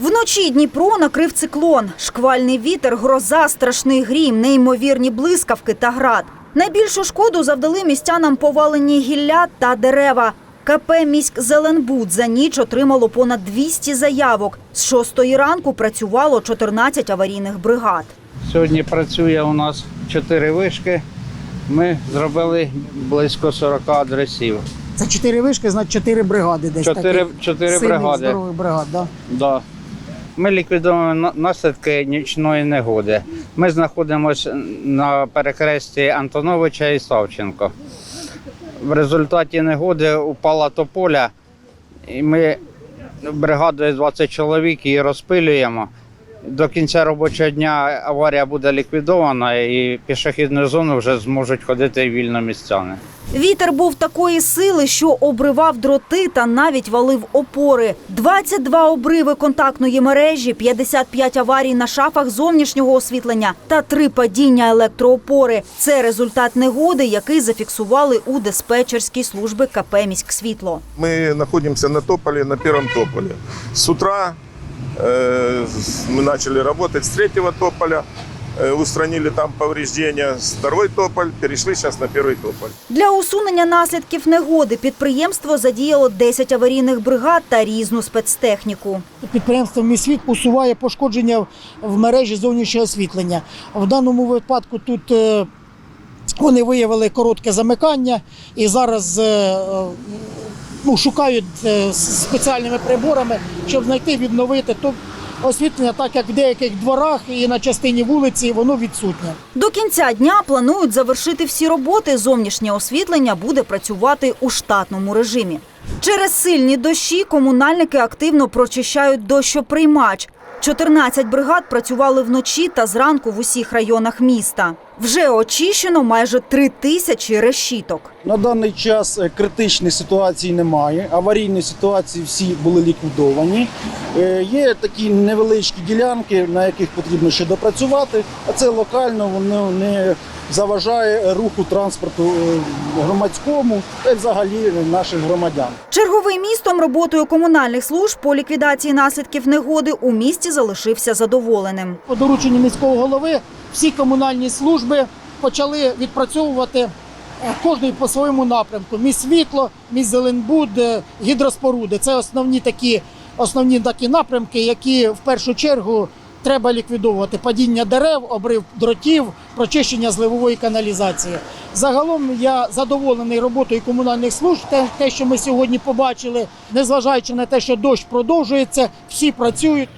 Вночі Дніпро накрив циклон. Шквальний вітер, гроза, страшний грім, неймовірні блискавки та град. Найбільшу шкоду завдали містянам повалені гілля та дерева. КП «Міськ Зеленбуд» за ніч отримало понад 200 заявок. З 6 ранку працювало 14 аварійних бригад. Сьогодні працює у нас чотири вишки. Ми зробили близько 40 адресів. Це чотири вишки, значить чотири бригади десь Чотири, таких чотири сильних, бригади. здорових бригад, да? Да. Ми ліквідуємо наслідки нічної негоди. Ми знаходимося на перехресті Антоновича і Савченко. В результаті негоди упала тополя, і ми бригадою 20 чоловік її розпилюємо. До кінця робочого дня аварія буде ліквідована і пішохідну зону вже зможуть ходити вільно містяни. Вітер був такої сили, що обривав дроти та навіть валив опори. 22 обриви контактної мережі, 55 аварій на шафах зовнішнього освітлення та три падіння електроопори. Це результат негоди, який зафіксували у диспетчерській служби КП «Міськсвітло». Мы находимся на тополе, на первом тополе. С утра мы начали работать с третьего тополя, э, устранили там повреждения. С второй тополь перешли сейчас на первый тополь. Для усунення наслідків негоди підприємство задіяло 10 аварійних бригад та різну спецтехніку. Підприємство «Міськсвіт» усуває пошкодження в мережі зовнішнього освітлення. В даному випадку тут е, вони виявили коротке замикання і зараз е, е, ну, шукають е, спеціальними приборами, щоб знайти відновити то освітлення, так як в деяких дворах і на частині вулиці воно відсутнє. До кінця дня планують завершити всі роботи. Зовнішнє освітлення буде працювати у штатному режимі. Через сильні дощі комунальники активно прочищають дощоприймач. 14 бригад працювали вночі та зранку в усіх районах міста. Вже очищено майже три тисячі решіток. На даний час е, критичної ситуації немає. Аварійні ситуації всі були ліквідовані. Е, Є такі невеличкі ділянки, на яких потрібно ще допрацювати, а це локально воно не заважає руху транспорту е, громадському та й взагалі наших громадян. Черговий містом роботою комунальних служб по ліквідації наслідків негоди у місті залишився задоволеним. По дорученню міського голови всі комунальні служби почали відпрацьовувати е, кожний по своєму напрямку. Міст світло, міст Зеленбуд, е, гідроспоруди. Це основні такі, основні такі напрямки, які в першу чергу треба ліквідовувати. Падіння дерев, обрив дротів, прочищення зливової каналізації. Загалом я задоволений роботою комунальних служб. Те, що ми сьогодні побачили, незважаючи на те, що дощ продовжується, всі працюють.